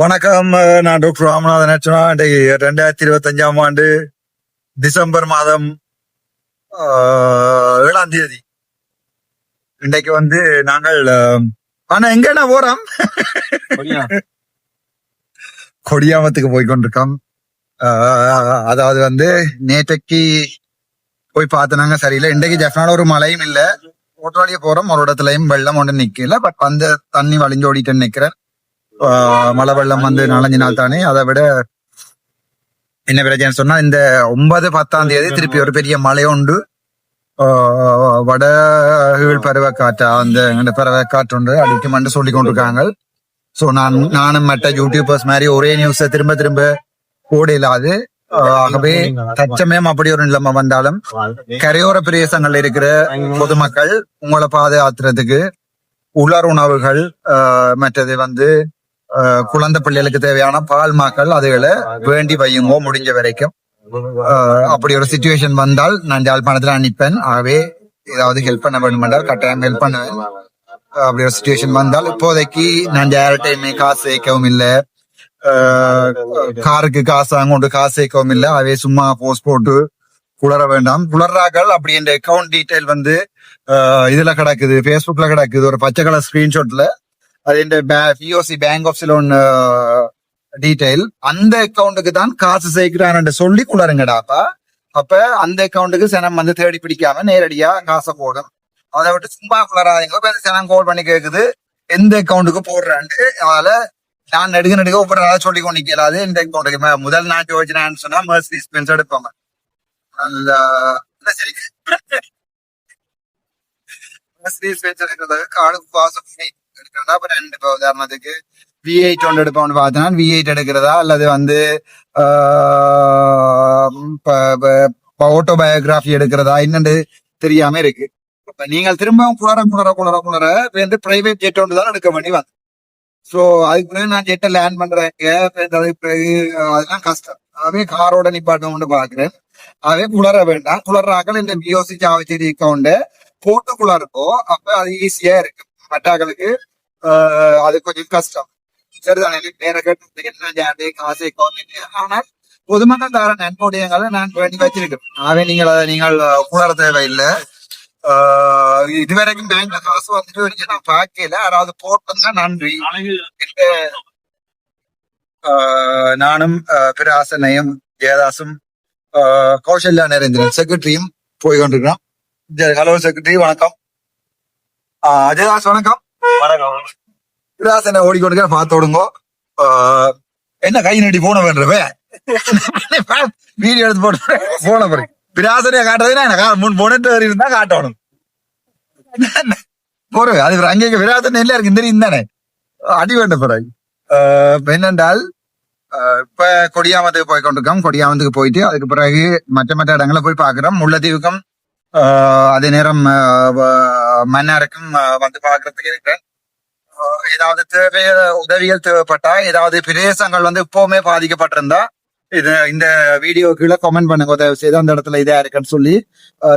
வணக்கம். நான் டாக்டர் ராமநாதன் அர்ச்சனா. இன்றைக்கு ரெண்டாயிரத்தி இருபத்தஞ்சாம் ஆண்டு டிசம்பர் மாதம் ஏழாம் தேதி. இன்றைக்கு வந்து நாங்கள் ஆனா எங்கண்ணா போறோம் கொடியாமத்துக்கு போய் கொண்டிருக்கோம் அதாவது வந்து நேற்றைக்கு போய் பார்த்தனாங்க சரியில்லை. இன்றைக்கு ஜெஃப்னால ஒரு மழையும் இல்ல. ஓட்டாளிய போறோம். ஒரு இடத்துலயும் வெள்ளம் ஒன்று நிக்கல. பட் வந்து தண்ணி வழிஞ்சோடிட்டு நிக்கிறேன். மழை வெள்ளம் வந்து நாலஞ்சு நாள் தானே? அதை விட என்ன பிரச்சனை சொன்னா இந்த ஒன்பது பத்தாம் தேதி திருப்பி ஒரு பெரிய மழை உண்டு. வட கீழ் பருவக்காற்றா அந்த பருவ பருவக்காற்று உண்டு. அடிக்குமென்று சொல்லி கொண்டிருக்காங்க. சோ நான் நானும் மற்ற யூடியூபர்ஸ் மாதிரி ஒரே நியூஸ திரும்ப திரும்ப போட இல்லாது ஆகவே தச்சமயம் அப்படி ஒரு நிலைமை வந்தாலும் கரையோர பிரதேசங்கள்ல இருக்கிற பொதுமக்கள் உங்களை பாதுகாத்துறதுக்கு உலர் உணவுகள் மற்றது வந்து குழந்தை பிள்ளைகளுக்கு தேவையான பால் மாக்கள் அதுகளை வேண்டி வையுங்கோ முடிஞ்ச வரைக்கும். அப்படி ஒரு சுச்சுவேஷன் வந்தால் நான் யாழ்ப்பாணத்துல அனுப்பேன் ஆகவே ஏதாவது ஹெல்ப் பண்ண வேண்டும் என்றால் கட்டாயம் ஹெல்ப் பண்ணுவேன். அப்படி ஒரு சுச்சுவேஷன் வந்தால் இப்போதைக்கு நான் யார்கிட்டயுமே காசு சேர்க்கவும் இல்லை. காருக்கு காசு அங்கொண்டு காசு சேர்க்கவும் இல்லை. அவே சும்மா போஸ்ட் போட்டு குளற வேண்டாம். குளர்றாக்கள் அப்படி என்ற அக்கௌண்ட் டீடைல் வந்து இதுல கிடக்குது. Facebookல கிடக்குது. ஒரு பச்சை கலர் ஸ்கிரீன்ஷாட்ல அது இந்த BOC bank of Ceylon detail அந்த அக்கௌண்ட்டுக்கு தான் காசு சேர்க்கிறான்னு சொல்லி குளருங்கடாப்பா அப்ப அந்த அக்கௌண்ட்டுக்கு சனம் வந்து தேடி பிடிக்காம நேரடியா காசை போடும் அதை விட்டு சும்மா குளராதீங்க இப்ப சனம் கால் பண்ணி கேக்குது எந்த அக்கௌண்ட்டுக்கு போடுறான்ட்டு அதனால நான் நெடுக்க நெடுக்க ஒவ்வொரு சொல்லி கொண்டு நிக்கலாது இந்த அக்கௌண்ட்டுக்கு முதல் நான் யோசிச்சேன்னு சொன்னா மர்சி ஸ்பென்ஸ் எடுப்பாங்க அந்த சரி மர்சி ஸ்பென்ஸ் எடுக்கிறதுக்கு கார்டு பாசம் எடுக்கிறதா? இப்ப ரெண்டு இப்போ உதாரணத்துக்கு வி எயிட் ஒன்று எடுப்போம்னு பார்த்தோன்னா வி எயிட் எடுக்கிறதா? அல்லது வந்து ஆட்டோபயோகிராஃபி எடுக்கிறதா? என்னென்னு தெரியாம இருக்கு. இப்ப நீங்கள் திரும்பவும் குளர குளர குளர குளர வந்து பிரைவேட் ஜெட் ஒன்று தான் எடுக்க வேண்டி வந்து ஸோ அதுக்கு பிறகு நான் ஜெட்டை லேண்ட் பண்றேன் பிறகு அதெல்லாம் கஷ்டம். அதே காரோட நிப்பாட்டணும்னு பாக்குறேன் அதே குளர வேண்டாம். குளர்றாக்கள் இந்த பிஓசி சாவச்சேரி அக்கௌண்ட்டு போட்டு இருக்கோ அப்போ அது ஈஸியாக இருக்கு மட்டாக்களுக்கு அது கொஞ்சம் கஷ்டம். சரிதானே? நேர கேட்டு என்ன ஜாதி காசு அக்கௌண்ட் ஆனால் பொதுமக்கள் தர நன்கொடையங்களை நான் வேண்டி வச்சிருக்கேன் ஆகவே நீங்கள் அதை நீங்கள் குளர தேவையில்லை. இதுவரைக்கும் பேங்க்ல காசு வந்துட்டு நான் பார்க்கல. அதாவது போட்டதுன்னா நன்றி. நானும் பிராசனையும் ஜெயதாசும் கௌசல்யா நரேந்திரன் செக்ரட்டரியும் போய் கொண்டிருக்கிறோம் ஹலோ செக்ரட்டரி வணக்கம். ஆஹ், அஜயதாஸ் வணக்கம். வணக்கம். பிராசனை ஓடிக்கொண்டிருக்க பார்த்து விடுங்கோ ஆஹ், என்ன கை நீட்டி போன வேண்டவே வீடியோ எடுத்து போட்டு போன பிறகு பிராசனையை காட்டுறதுன்னா எனக்கு முன் போனட்டு இருந்தா காட்டணும். போறவே அது அங்கே விராசனை இல்ல இருக்கு தெரியும் தானே அடி வேண்ட பிறகு ஆஹ், என்னென்றால் இப்ப கொடியாமத்துக்கு போய் கொண்டிருக்கோம். கொடியாமத்துக்கு போயிட்டு அதுக்கு பிறகு மற்ற மற்ற இடங்களை போய் பாக்குறோம் முல்லைத்தீவுக்கும் அதே நேரம் மன்னருக்கும் வந்து பாக்குறதுக்கு இருக்கிறேன். ஏதாவது தேவை உதவிகள் தேவைப்பட்டா ஏதாவது பிரதேசங்கள் வந்து இப்பவுமே பாதிக்கப்பட்டிருந்தா இது இந்த வீடியோ கீழே கமெண்ட் பண்ணுங்க. உதவி செய்து அந்த இடத்துல இதா இருக்குன்னு சொல்லி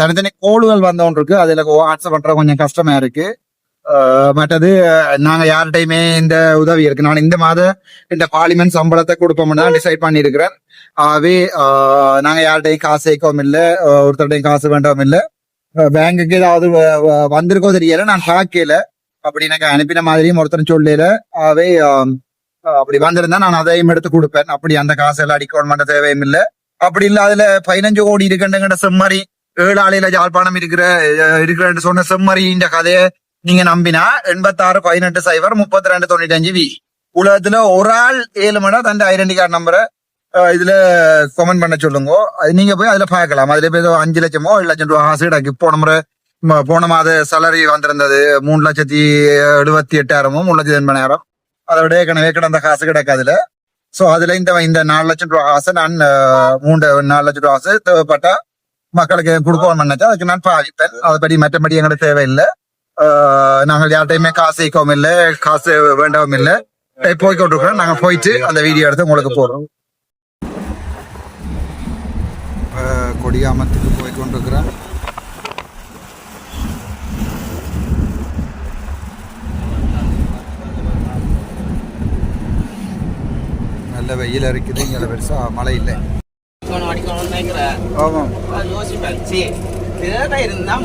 தனித்தனி கோளுகள் வந்தவன் இருக்கு. அதுல வாட்ஸ்அப் பண்ற கொஞ்சம் கஷ்டமா இருக்கு. மற்றது நாங்க யார்கிட்டயுமே இந்த உதவி இருக்கு. நான் இந்த மாதம் இந்த பார்லிமெண்ட் சம்பளத்தை கொடுப்போம்னு தான் டிசைட் பண்ணியிருக்கிறேன். ஆகவே நாங்கள் நாங்க காசு சேர்க்கவும் இல்லை ஒருத்தர்டையும் காசு வேண்டவும் இல்லை. பேங்குக்கு ஏதாவது வ- வந்திருக்கோ தெரியல நான் பார்க்கல அப்படி எனக்கு அனுப்பின மாதிரியும் ஒருத்தரும் சொல்லல. ஆகவே அப்படி வந்திருந்தா நான் அதையும் எடுத்து கொடுப்பேன். அப்படி அந்த காசு எல்லாம் அடிக்கணும் பண்ண தேவையும் இல்லை. அப்படி இல்ல அதுல பதினஞ்சு கோடி இருக்குன்ற செம்மறி ஏழு ஆலையில ஜாழ்ப்பாணம் இருக்கிற அஹ், இருக்கிறன்னு சொன்ன செம்மறின்ற கதையை நீங்க நம்பினா எண்பத்தாறு பதினெட்டு சைபர் முப்பத்தி ரெண்டு தொண்ணூத்தி அஞ்சு வி உலகத்துல ஒரு ஆள் ஏழு மணி தன் ஐடென்டி கார்டு நம்பரை இதுல கமெண்ட் பண்ண சொல்லுங்க. அது நீங்க போய் அதுல பார்க்கலாம். அதுல போய் அஞ்சு லட்சமோ ஏழு லட்சம் ரூபா காசு கிடக்கு போன முறை போன மாத சேலரி வந்திருந்தது. மூணு லட்சத்தி எழுபத்தி எட்டாயிரமோ மூணு லட்சத்தி எண்பதாயிரம். அதை விட ஏற்கனவே கிடந்த காசு கிடக்கு அதுல. சோ அதுல இந்த இந்த நாலு லட்சம் ரூபா ஆசை நான் மூன்று நாலு லட்சம் ரூபா ஆசை தேவைப்பட்டா மக்களுக்கு கொடுக்கணும் நினைச்சா அதுக்கு நான் பாதிப்பேன். அதுபடி மற்றபடி எங்களுக்கு தேவையில்லை. ஆஹ், நாங்கள் யார்ட்டையுமே காசு ஈக்கவும் இல்லை காசு வேண்டவும் இல்லை. போய் கொண்டிருக்கிறோம் நாங்க போயிட்டு அந்த வீடியோ எடுத்து உங்களுக்கு போடுறோம். கொடியாமத்துக்கு போய் கொண்டிருக்கிறேன் நல்ல வெயில் இருக்குது இங்கே பெருசா மழை இல்லை. ஆமாம். இருந்தால்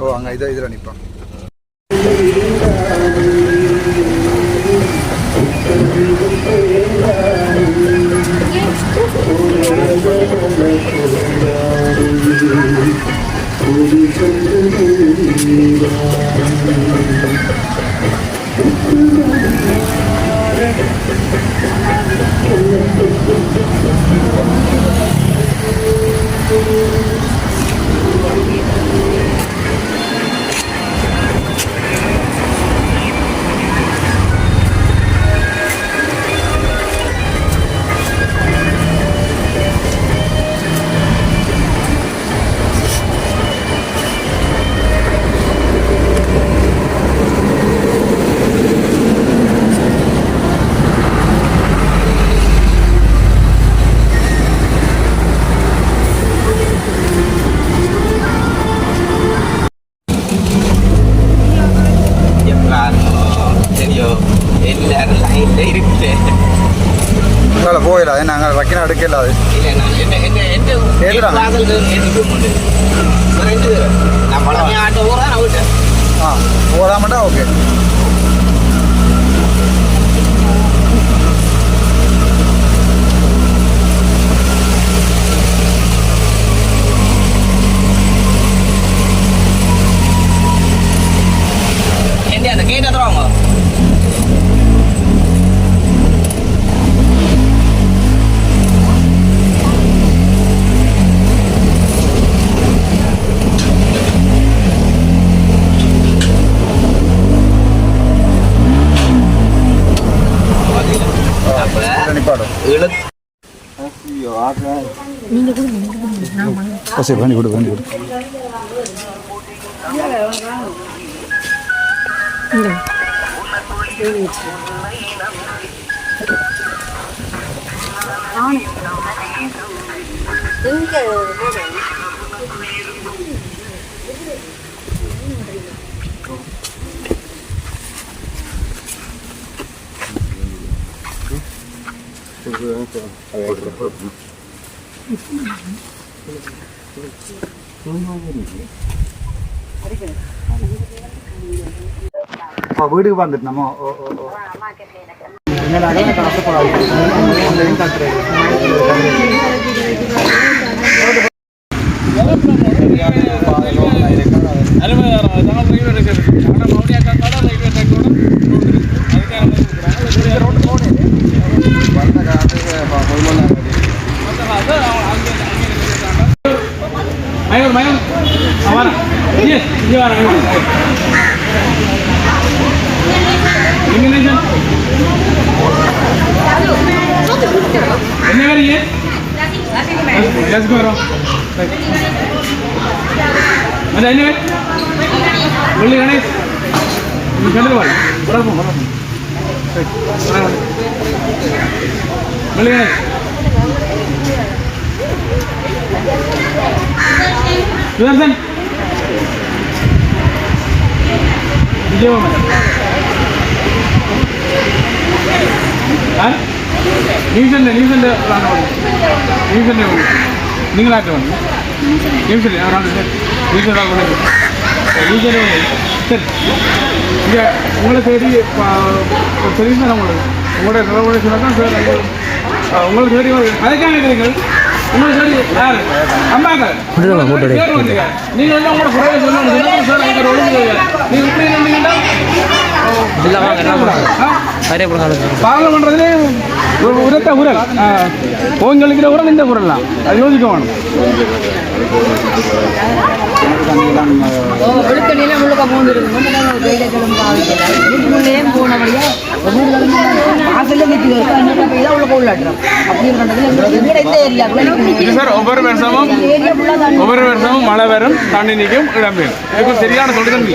ஓ அங்கே இதை இதில் நிற்பான் Thank you. ஏதுடா? வாசல் எனக்கு உண்டு ரெண்டு நான் சரி பண்ணி கொடு பண்ணி கொடு. இப்போ வீட்டுக்கு வந்துட்டு நம்ம ஓ ஓ ஓ என்னடா காசப்படாது மயூர் மயூர் அவன் இங்கே இங்கே வர எங்க நேசன் என்ன வரீங்க கிளாஸுக்கு வரோம் அது என்ன முள்ளி கணேஷ் நீ கண்டு வாழ் வரப்போம் வரப்போம் முள்ளி கணேஷ் சுதர்சன் விஜயகுமார் யார் நியூசிலாந்து நியூசிலாந்து நியூசிலாந்து நீங்களாட்டு வந்து நியூசிலாந்து யாராவது நியூசிலாந்து கொண்டு நியூசிலாந்து சரி இங்கே உங்களை தேடி தெரியும் தான் உங்களுக்கு உங்களோட நிலவுடைய சொன்னால் சார் அது, அஹ், உங்களுக்கு தேடி வந்து- அதுக்காக இருக்கிறீர்கள் உங்களுக்கு தேடி யார் அம்மாக்கள் பேர் வந்தீங்க. நீங்க வந்து உங்களோட குறைய சொல்லணும்? சார் அங்கே ஒழுங்கு நீங்க இப்படி இருந்தீங்கன்னா பாராளுமன்றத்திலே ஒரு உரத்த குரல் உங்களுக்கு உரல் இந்த குரல்லாம் அது யோசிக்க வேணும். முழுக்க பாவிக்கல. வீட்டுக்குள்ளேயும் போனபடியா வாசல்ல நிற்குது இதான் உள்ள அப்படின்னு சார் ஒவ்வொரு வருஷமும் ஒவ்வொரு மழை வரும் தண்ணி நிற்கும் இடம் இதுக்கு சரியான சொல்றது தண்ணி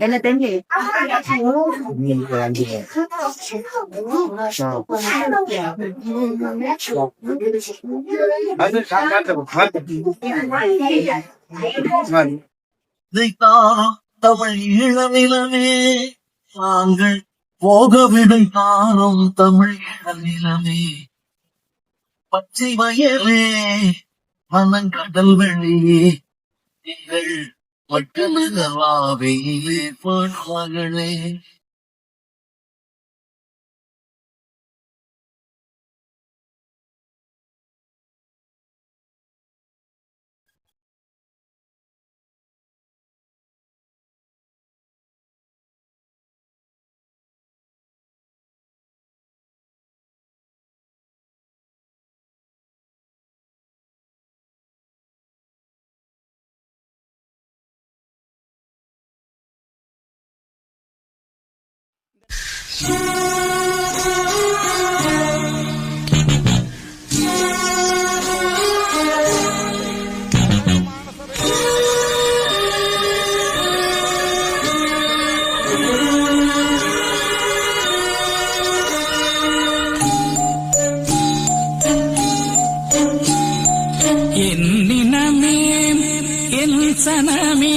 Đây là tên gì? Nhìn là gì? நாங்கள் போக விடைத்தாலும் தமிழ் நிலமே பச்சை வயலே பனங்கடல் வெளியே நீங்கள் வட்டமகவா வெயிலே போன் மகளே. చనమే